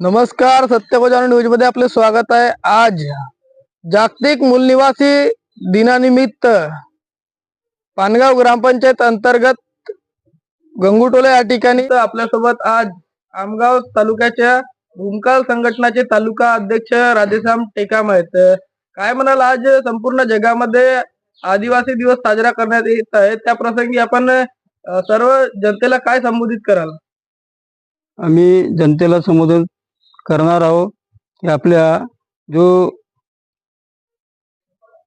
नमस्कार सत्यगोजान न्यूजमध्ये आपले स्वागत आहे. आज जागतिक मूलनिवासी दिनानिमित्त पानगाव ग्रामपंचायत अंतर्गत गंगुटोले या ठिकाणी आपल्यासोबत आज आमगाव तालुक्याच्या भूमकाल संघटनाचे तालुका अध्यक्ष राधेश्याम टेकाम आहेत. काय म्हणाल आज संपूर्ण जगामध्ये आदिवासी दिवस साजरा करण्यात येत आहे? त्या प्रसंगी आपण सर्व जनतेला काय संबोधित कराल? आम्ही जनतेला संबोधित करणार आहोत की आपल्या जो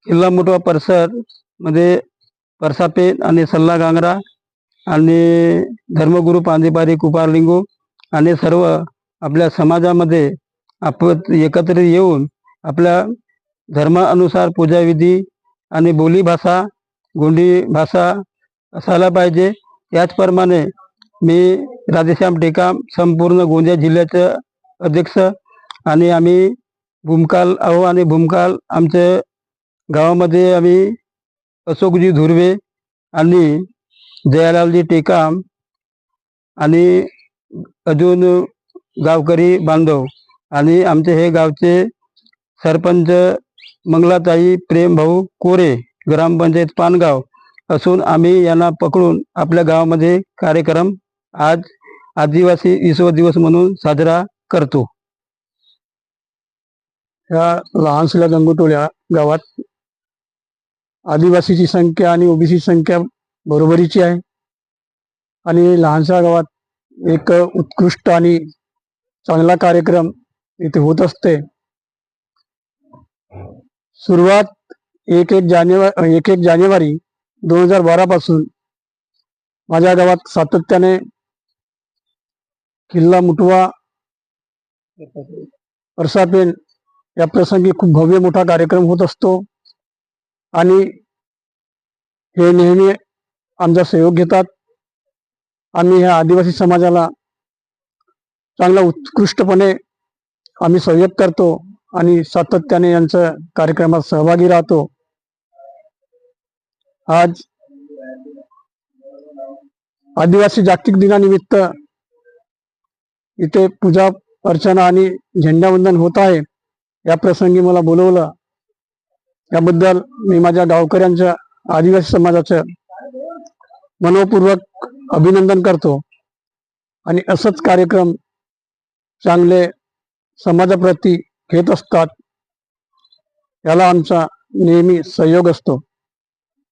किल्ला मोठवा परिसरमध्ये परसापेठ आणि सल्ला गांगरा आणि धर्मगुरू पांदेपारी कुपारलिंगू आणि सर्व आपल्या समाजामध्ये आप एकत्रित येऊन आपल्या धर्मानुसार पूजाविधी आणि बोलीभाषा गोंडी भाषा असायला पाहिजे. त्याचप्रमाणे मी राधेश्याम टेकाम संपूर्ण गोंदिया जिल्ह्याचं अध्यक्ष आणि आम्ही भूमकाल आहो आणि भूमकाल आमच्या गावामध्ये आम्ही अशोकजी धुर्वे आणि जयालालजी टेकाम आणि अजून गावकरी बांधव आणि आमचे हे गावचे सरपंच मंगलाताई प्रेमभाऊ कोरे ग्रामपंचायत पानगाव असून आम्ही यांना पकडून आपल्या गावामध्ये कार्यक्रम आज आदिवासी विश्व दिवस म्हणून साजरा करतो. या लहानसल्या गंगोटोळ्या गावात आदिवासीची संख्या आणि ओबीसी संख्या बरोबरीची आहे. आणि लहानशा गावात एक उत्कृष्ट आणि चांगला कार्यक्रम इथे होत असते. सुरुवात एक एक जानेवारी एक एक जानेवारी दोन हजार बारा पासून माझ्या गावात सातत्याने किल्ला मुटवा परसापेन या प्रसंगी खूप भव्य मोठा कार्यक्रम होत असतो. आणि हे नेहमी आमचा सहयोग घेतात. आम्ही ह्या आदिवासी समाजाला चांगला उत्कृष्टपणे आम्ही सहयोग करतो आणि सातत्याने यांच्या कार्यक्रमात सहभागी राहतो. आज आदिवासी जागतिक दिनानिमित्त इथे पूजा अर्चना आणि झेंडावंदन होत आहे. या प्रसंगी मला बोलवलं. याबद्दल मी माझ्या गावकऱ्यांच्या आदिवासी समाजाचं मनोपूर्वक अभिनंदन करतो. आणि असंच कार्यक्रम चांगले समाजाप्रती घेत असतात. याला आमचा नेहमी सहयोग असतो.